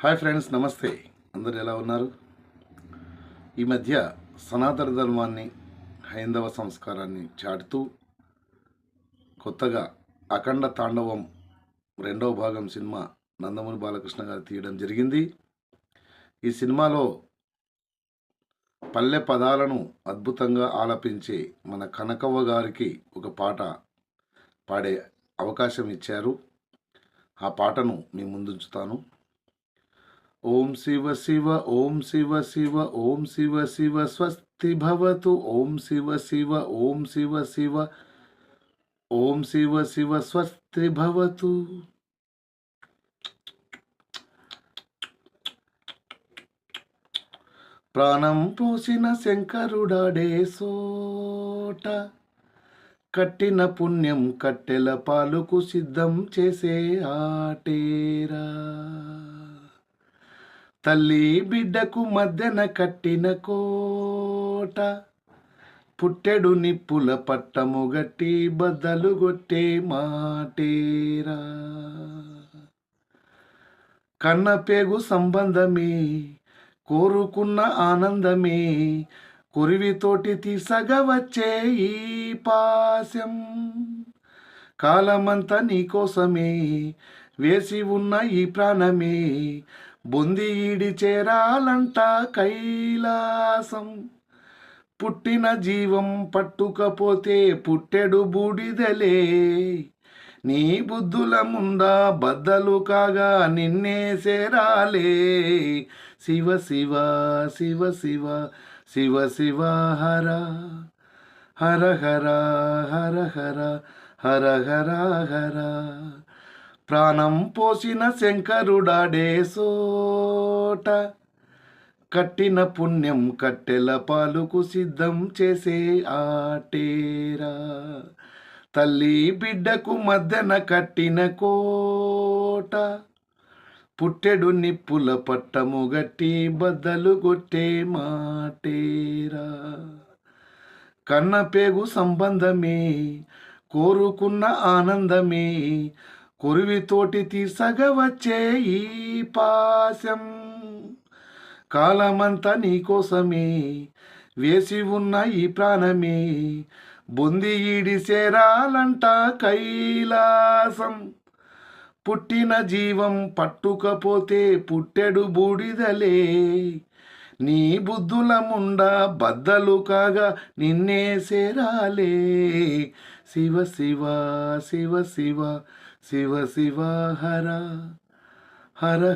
Hi friends నమస్తే. అందరు ఎలా ఉన్నారు? ఈ మధ్య సనాతన ధర్మాన్ని హైందవ సంస్కారాన్ని చాటుతూ కొత్తగా అఖండ తాండవం రెండవ భాగం సినిమా నందమూరి బాలకృష్ణ గారు తీయడం జరిగింది. ఈ సినిమాలో పల్లె పదాలను అద్భుతంగా ఆలపించే మన కనకవ్వ గారికి ఒక పాట పాడే అవకాశం ఇచ్చారు. ఆ పాటను మీ ముందుంచుతాను. ఓం శివ శివ ఓం శివ శివ ఓం శివ శివ స్వస్తి భవతు. ఓం శివ శివ ఓం శివ శివ ఓం శివ శివ స్వస్తి భవతు. ప్రాణం పోసిన శంకరుడాడే సోట కట్టిన పుణ్యం కట్టెల పాలుకు సిద్ధం చేసే ఆటేరా. తల్లి బిడ్డకు మధ్యన కట్టిన కోట. పుట్టెడు నిప్పుల పట్టము గట్టి బద్దలు కొట్టే మాటేరా. కన్న పేగు సంబంధమే కోరుకున్న ఆనందమే కురివితోటి తీసగవచ్చే ఈ పాశం. కాలమంతా నీకోసమే వేసి ఉన్న ఈ ప్రాణమే బొంది చేరాలంట కైలాసం. పుట్టిన జీవం పట్టుకపోతే పుట్టెడు బూడిదలే. నీ బుద్ధుల ముందా బద్దలు కాగా నిన్నే సేరాలే. శివ శివ శివ శివ శివ శివ హర. హర హర హర హర హర హర హర. ప్రాణం పోసిన శంకరుడాడే సోట కట్టిన పుణ్యం కట్టెల పాలుకు సిద్ధం చేసే ఆటేరా తల్లి బిడ్డకు మధ్యన కట్టిన కోట. పుట్టెడు నిప్పుల పట్టము గట్టి బద్దలు కొట్టే మాటేరా కన్న పేగు సంబంధమే కోరుకున్న ఆనందమే కొరివితోటి తీసగా వచ్చే ఈ పాశం. కాలమంతా నీకోసమే వేసి ఉన్న ఈ ప్రాణమే బొంది ఈడి చేరాలంట కైలాసం. పుట్టిన జీవం పట్టుకపోతే పుట్టెడు బూడిదలే. నీ బుద్ధుల ముండా బద్దలు కాగా నిన్నే సేరాలే. शिव शिवा शिव शिवा शिव शिवा हरा हर